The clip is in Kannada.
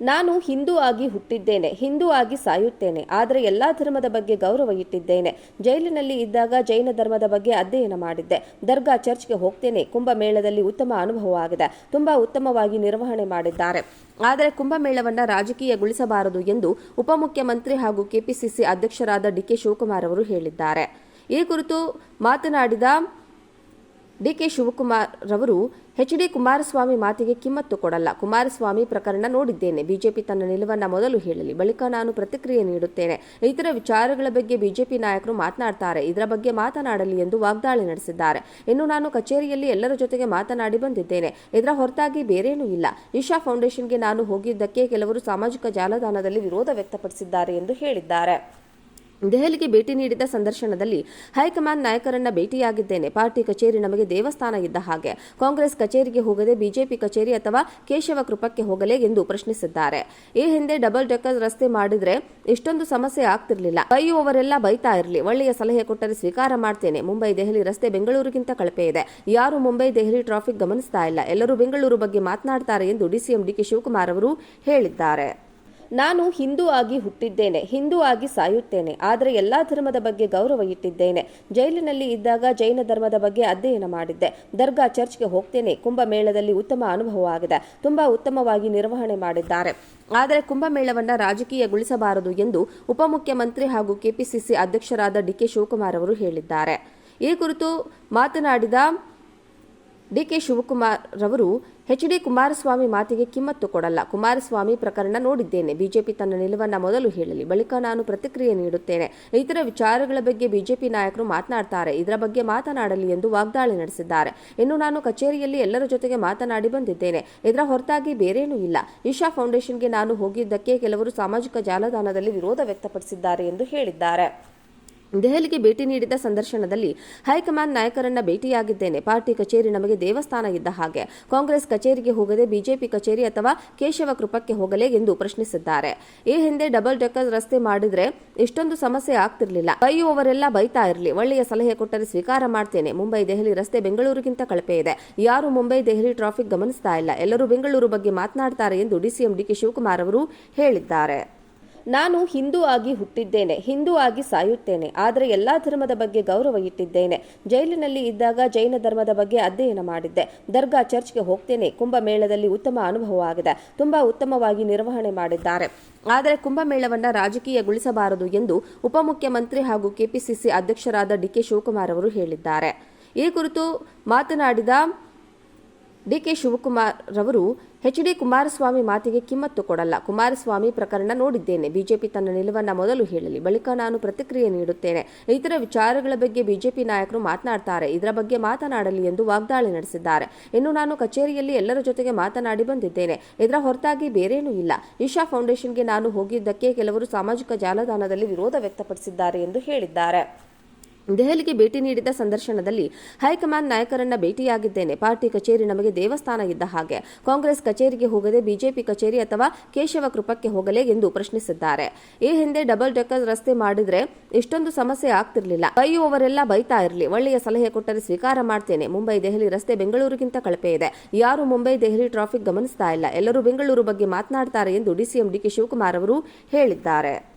ನಾನು ಹಿಂದೂ ಆಗಿ ಹುಟ್ಟಿದ್ದೇನೆ, ಹಿಂದೂ ಆಗಿ ಸಾಯುತ್ತೇನೆ, ಆದರೆ ಎಲ್ಲಾ ಧರ್ಮದ ಬಗ್ಗೆ ಗೌರವ ಇಟ್ಟಿದ್ದೇನೆ. ಜೈಲಿನಲ್ಲಿ ಇದ್ದಾಗ ಜೈನ ಧರ್ಮದ ಬಗ್ಗೆ ಅಧ್ಯಯನ ಮಾಡಿದ್ದೆ. ದರ್ಗಾ ಚರ್ಚ್ಗೆ ಹೋಗ್ತೇನೆ. ಕುಂಭಮೇಳದಲ್ಲಿ ಉತ್ತಮ ಅನುಭವ ಆಗಿದೆ ತುಂಬಾ ಉತ್ತಮವಾಗಿ ನಿರ್ವಹಣೆ ಮಾಡಿದ್ದಾರೆ. ಆದರೆ ಕುಂಭಮೇಳವನ್ನ ರಾಜಕೀಯಗೊಳಿಸಬಾರದು ಎಂದು ಉಪಮುಖ್ಯಮಂತ್ರಿ ಹಾಗೂ ಕೆಪಿಸಿಸಿ ಅಧ್ಯಕ್ಷರಾದ ಡಿಕೆ ಶಿವಕುಮಾರ್ ಅವರು ಹೇಳಿದ್ದಾರೆ. ಈ ಕುರಿತು ಮಾತನಾಡಿದ ಡಿಕೆ ಶಿವಕುಮಾರ್ ರವರು ಎಚ್ ಡಿ ಕುಮಾರಸ್ವಾಮಿ ಮಾತಿಗೆ ಕಿಮ್ಮತ್ತು ಕೊಡಲ್ಲ. ಕುಮಾರಸ್ವಾಮಿ ಪ್ರಕರಣ ನೋಡಿದ್ದೇನೆ. ಬಿಜೆಪಿ ತನ್ನ ನಿಲುವನ್ನ ಮೊದಲು ಹೇಳಲಿ. ಬಳಿಕ ನಾನು ಪ್ರತಿಕ್ರಿಯೆ ನೀಡುತ್ತೇನೆ. ಇತರ ವಿಚಾರಗಳ ಬಗ್ಗೆ ಬಿಜೆಪಿ ನಾಯಕರು ಮಾತನಾಡ್ತಾರೆ. ಇದರ ಬಗ್ಗೆ ಮಾತನಾಡಲಿ ಎಂದು ವಾಗ್ದಾಳಿ ನಡೆಸಿದ್ದಾರೆ. ಇನ್ನು ನಾನು ಕಚೇರಿಯಲ್ಲಿ ಎಲ್ಲರ ಜೊತೆಗೆ ಮಾತನಾಡಿ ಬಂದಿದ್ದೇನೆ. ಇದರ ಹೊರತಾಗಿ ಬೇರೇನೂ ಇಲ್ಲ. ಇಶಾ ಫೌಂಡೇಶನ್ಗೆ ನಾನು ಹೋಗಿದ್ದಕ್ಕೆ ಕೆಲವರು ಸಾಮಾಜಿಕ ಜಾಲತಾಣದಲ್ಲಿ ವಿರೋಧ ವ್ಯಕ್ತಪಡಿಸಿದ್ದಾರೆ ಎಂದು ಹೇಳಿದ್ದಾರೆ. ದೆಹಲಿಗೆ ಭೇಟಿ ನೀಡಿದ ಸಂದರ್ಶನದಲ್ಲಿ ಹೈಕಮಾಂಡ್ ನಾಯಕರನ್ನ ಭೇಟಿಯಾಗಿದ್ದೇನೆ. ಪಾರ್ಟಿ ಕಚೇರಿ ನಮಗೆ ದೇವಸ್ಥಾನ ಇದ್ದ ಹಾಗೆ. ಕಾಂಗ್ರೆಸ್ ಕಚೇರಿಗೆ ಹೋಗದೆ ಬಿಜೆಪಿ ಕಚೇರಿ ಅಥವಾ ಕೇಶವ ಕೃಪಕ್ಕೆ ಹೋಗಲೇ ಎಂದು ಪ್ರಶ್ನಿಸಿದ್ದಾರೆ. ಈ ಹಿಂದೆ ಡಬಲ್ ಡೆಕ್ಕರ್ ರಸ್ತೆ ಮಾಡಿದ್ರೆ ಇಷ್ಟೊಂದು ಸಮಸ್ಯೆ ಆಗ್ತಿರ್ಲಿಲ್ಲ. ಬೈಯುವವರೆಲ್ಲ ಬೈತಾ ಇರಲಿ. ಒಳ್ಳೆಯ ಸಲಹೆ ಕೊಟ್ಟರೆ ಸ್ವೀಕಾರ ಮಾಡ್ತೇನೆ. ಮುಂಬೈ, ದೆಹಲಿ ರಸ್ತೆ ಬೆಂಗಳೂರಿಗಿಂತ ಕಳಪೆ ಇದೆ. ಯಾರು ಮುಂಬೈ, ದೆಹಲಿ ಟ್ರಾಫಿಕ್ ಗಮನಿಸ್ತಾ ಇಲ್ಲ. ಎಲ್ಲರೂ ಬೆಂಗಳೂರು ಬಗ್ಗೆ ಮಾತನಾಡ್ತಾರೆ ಎಂದು ಡಿಸಿಎಂ ಡಿಕೆ ಶಿವಕುಮಾರ್ ಅವರು ಹೇಳಿದ್ದಾರೆ. ನಾನು ಹಿಂದೂ ಆಗಿ ಹುಟ್ಟಿದ್ದೇನೆ, ಹಿಂದೂ ಆಗಿ ಸಾಯುತ್ತೇನೆ, ಆದರೆ ಎಲ್ಲಾ ಧರ್ಮದ ಬಗ್ಗೆ ಗೌರವ ಇಟ್ಟಿದ್ದೇನೆ. ಜೈಲಿನಲ್ಲಿ ಇದ್ದಾಗ ಜೈನ ಧರ್ಮದ ಬಗ್ಗೆ ಅಧ್ಯಯನ ಮಾಡಿದ್ದೆ. ದರ್ಗಾ ಚರ್ಚ್ಗೆ ಹೋಗ್ತೇನೆ. ಕುಂಭಮೇಳದಲ್ಲಿ ಉತ್ತಮ ಅನುಭವ ಆಗಿದೆ. ತುಂಬಾ ಉತ್ತಮವಾಗಿ ನಿರ್ವಹಣೆ ಮಾಡಿದ್ದಾರೆ. ಆದರೆ ಕುಂಭಮೇಳವನ್ನ ರಾಜಕೀಯಗೊಳಿಸಬಾರದು ಎಂದು ಉಪಮುಖ್ಯಮಂತ್ರಿ ಹಾಗೂ ಕೆಪಿಸಿಸಿ ಅಧ್ಯಕ್ಷರಾದ ಡಿಕೆ ಶಿವಕುಮಾರ್ ಅವರು ಹೇಳಿದ್ದಾರೆ. ಈ ಕುರಿತು ಮಾತನಾಡಿದ ಡಿಕೆ ಶಿವಕುಮಾರ್ ರವರು ಎಚ್ ಡಿ ಕುಮಾರಸ್ವಾಮಿ ಮಾತಿಗೆ ಕಿಮ್ಮತ್ತು ಕೊಡಲ್ಲ. ಕುಮಾರಸ್ವಾಮಿ ಪ್ರಕರಣ ನೋಡಿದ್ದೇನೆ. ಬಿಜೆಪಿ ತನ್ನ ನಿಲುವನ್ನು ಮೊದಲು ಹೇಳಲಿ. ಬಳಿಕ ನಾನು ಪ್ರತಿಕ್ರಿಯೆ ನೀಡುತ್ತೇನೆ. ಇತರ ವಿಚಾರಗಳ ಬಗ್ಗೆ ಬಿಜೆಪಿ ನಾಯಕರು ಮಾತನಾಡ್ತಾರೆ. ಇದರ ಬಗ್ಗೆ ಮಾತನಾಡಲಿ ಎಂದು ವಾಗ್ದಾಳಿ ನಡೆಸಿದ್ದಾರೆ. ಇನ್ನು ನಾನು ಕಚೇರಿಯಲ್ಲಿ ಎಲ್ಲರ ಜೊತೆಗೆ ಮಾತನಾಡಿ ಬಂದಿದ್ದೇನೆ. ಇದರ ಹೊರತಾಗಿ ಬೇರೇನೂ ಇಲ್ಲ. ಇಶಾ ಫೌಂಡೇಶನ್ಗೆ ನಾನು ಹೋಗಿದ್ದಕ್ಕೆ ಕೆಲವರು ಸಾಮಾಜಿಕ ಜಾಲತಾಣದಲ್ಲಿ ವಿರೋಧ ವ್ಯಕ್ತಪಡಿಸಿದ್ದಾರೆ ಎಂದು ಹೇಳಿದ್ದಾರೆ. ದೆಹಲಿಗೆ ಭೇಟಿ ನೀಡಿದ ಸಂದರ್ಶನದಲ್ಲಿ ಹೈಕಮಾಂಡ್ ನಾಯಕರನ್ನ ಭೇಟಿಯಾಗಿದ್ದೇನೆ. ಪಾರ್ಟಿ ಕಚೇರಿ ನಮಗೆ ದೇವಸ್ಥಾನ ಇದ್ದ ಹಾಗೆ. ಕಾಂಗ್ರೆಸ್ ಕಚೇರಿಗೆ ಹೋಗದೆ ಬಿಜೆಪಿ ಕಚೇರಿ ಅಥವಾ ಕೇಶವ ಕೃಪಕ್ಕೆ ಹೋಗಲೇ ಎಂದು ಪ್ರಶ್ನಿಸಿದ್ದಾರೆ. ಈ ಹಿಂದೆ ಡಬಲ್ ಡೆಕ್ಕರ್ ರಸ್ತೆ ಮಾಡಿದ್ರೆ ಇಷ್ಟೊಂದು ಸಮಸ್ಯೆ ಆಗ್ತಿರ್ಲಿಲ್ಲ. ಬೈಯುವವರೆಲ್ಲ ಬೈತಾ ಇರಲಿ. ಒಳ್ಳೆಯ ಸಲಹೆ ಕೊಟ್ಟರೆ ಸ್ವೀಕಾರ ಮಾಡ್ತೇನೆ. ಮುಂಬೈ, ದೆಹಲಿ ರಸ್ತೆ ಬೆಂಗಳೂರಿಗಿಂತ ಕಳಪೆ ಇದೆ. ಯಾರು ಮುಂಬೈ, ದೆಹಲಿ ಟ್ರಾಫಿಕ್ ಗಮನಿಸ್ತಾ ಇಲ್ಲ. ಎಲ್ಲರೂ ಬೆಂಗಳೂರು ಬಗ್ಗೆ ಮಾತನಾಡ್ತಾರೆ ಎಂದು ಡಿಸಿಎಂ ಡಿಕೆ ಶಿವಕುಮಾರ್ ಅವರು ಹೇಳಿದ್ದಾರೆ. ನಾನು ಹಿಂದೂ ಆಗಿ ಹುಟ್ಟಿದ್ದೇನೆ, ಹಿಂದೂ ಆಗಿ ಸಾಯುತ್ತೇನೆ, ಆದರೆ ಎಲ್ಲಾ ಧರ್ಮದ ಬಗ್ಗೆ ಗೌರವ ಇಟ್ಟಿದ್ದೇನೆ. ಜೈಲಿನಲ್ಲಿ ಇದ್ದಾಗ ಜೈನ ಧರ್ಮದ ಬಗ್ಗೆ ಅಧ್ಯಯನ ಮಾಡಿದ್ದೆ. ದರ್ಗಾ ಚರ್ಚ್ಗೆ ಹೋಗ್ತೇನೆ. ಕುಂಭಮೇಳದಲ್ಲಿ ಉತ್ತಮ ಅನುಭವ ಆಗಿದೆ. ತುಂಬಾ ಉತ್ತಮವಾಗಿ ನಿರ್ವಹಣೆ ಮಾಡಿದ್ದಾರೆ. ಆದರೆ ಕುಂಭಮೇಳವನ್ನು ರಾಜಕೀಯಗೊಳಿಸಬಾರದು ಎಂದು ಉಪಮುಖ್ಯಮಂತ್ರಿ ಹಾಗೂ ಕೆಪಿಸಿಸಿ ಅಧ್ಯಕ್ಷರಾದ ಡಿಕೆ ಶಿವಕುಮಾರ್ ಅವರು ಹೇಳಿದ್ದಾರೆ. ಈ ಕುರಿತು ಮಾತನಾಡಿದ ಡಿಕೆ ಶಿವಕುಮಾರ್ ರವರು ಎಚ್ ಡಿ ಕುಮಾರಸ್ವಾಮಿ ಮಾತಿಗೆ ಕಿಮ್ಮತ್ತು ಕೊಡಲ್ಲ. ಕುಮಾರಸ್ವಾಮಿ ಪ್ರಕರಣ ನೋಡಿದ್ದೇನೆ. ಬಿಜೆಪಿ ತನ್ನ ನಿಲುವನ್ನ ಮೊದಲು ಹೇಳಲಿ, ಬಳಿಕ ನಾನು ಪ್ರತಿಕ್ರಿಯೆ ನೀಡುತ್ತೇನೆ. ಇತರ ವಿಚಾರಗಳ ಬಗ್ಗೆ ಬಿಜೆಪಿ ನಾಯಕರು ಮಾತನಾಡ್ತಾರೆ. ಇದರ ಬಗ್ಗೆ ಮಾತನಾಡಲಿ ಎಂದು ವಾಗ್ದಾಳಿ ನಡೆಸಿದ್ದಾರೆ. ಇನ್ನು ನಾನು ಕಚೇರಿಯಲ್ಲಿ ಎಲ್ಲರ ಜೊತೆಗೆ ಮಾತನಾಡಿ ಬಂದಿದ್ದೇನೆ. ಇದರ ಹೊರತಾಗಿ ಬೇರೇನೂ ಇಲ್ಲ. ಇಶಾ ಫೌಂಡೇಶನ್ಗೆ ನಾನು ಹೋಗಿದ್ದಕ್ಕೆ ಕೆಲವರು ಸಾಮಾಜಿಕ ಜಾಲತಾಣದಲ್ಲಿ ವಿರೋಧ ವ್ಯಕ್ತಪಡಿಸಿದ್ದಾರೆ ಎಂದು ಹೇಳಿದ್ದಾರೆ. ದೆಹಲಿಗೆ ಭೇಟಿ ನೀಡಿದ ಸಂದರ್ಶನದಲ್ಲಿ ಹೈಕಮಾಂಡ್ ನಾಯಕರನ್ನ ಭೇಟಿಯಾಗಿದ್ದೇನೆ. ಪಾರ್ಟಿ ಕಚೇರಿ ನಮಗೆ ದೇವಸ್ಥಾನ ಇದ್ದ ಹಾಗೆ. ಕಾಂಗ್ರೆಸ್ ಕಚೇರಿಗೆ ಹೋಗದೆ ಬಿಜೆಪಿ ಕಚೇರಿ ಅಥವಾ ಕೇಶವ ಕೃಪಕ್ಕೆ ಹೋಗಲೇ ಎಂದು ಪ್ರಶ್ನಿಸಿದ್ದಾರೆ. ಈ ಹಿಂದೆ ಡಬಲ್ ಡೆಕ್ಕರ್ ರಸ್ತೆ ಮಾಡಿದ್ರೆ ಇಷ್ಟೊಂದು ಸಮಸ್ಯೆ ಆಗ್ತಿರ್ಲಿಲ್ಲ. ಬೈಯುವವರೆಲ್ಲ ಬೈತಾ ಇರಲಿ. ಒಳ್ಳೆಯ ಸಲಹೆ ಕೊಟ್ಟರೆ ಸ್ವೀಕಾರ ಮಾಡ್ತೇನೆ. ಮುಂಬೈ, ದೆಹಲಿ ರಸ್ತೆ ಬೆಂಗಳೂರಿಗಿಂತ ಕಳಪೆ ಇದೆ. ಯಾರು ಮುಂಬೈ, ದೆಹಲಿ ಟ್ರಾಫಿಕ್ ಗಮನಿಸ್ತಾ ಇಲ್ಲ. ಎಲ್ಲರೂ ಬೆಂಗಳೂರು ಬಗ್ಗೆ ಮಾತನಾಡ್ತಾರೆ ಎಂದು ಡಿಸಿಎಂ ಡಿಕೆ ಶಿವಕುಮಾರ್ ಅವರು ಹೇಳಿದ್ದಾರೆ.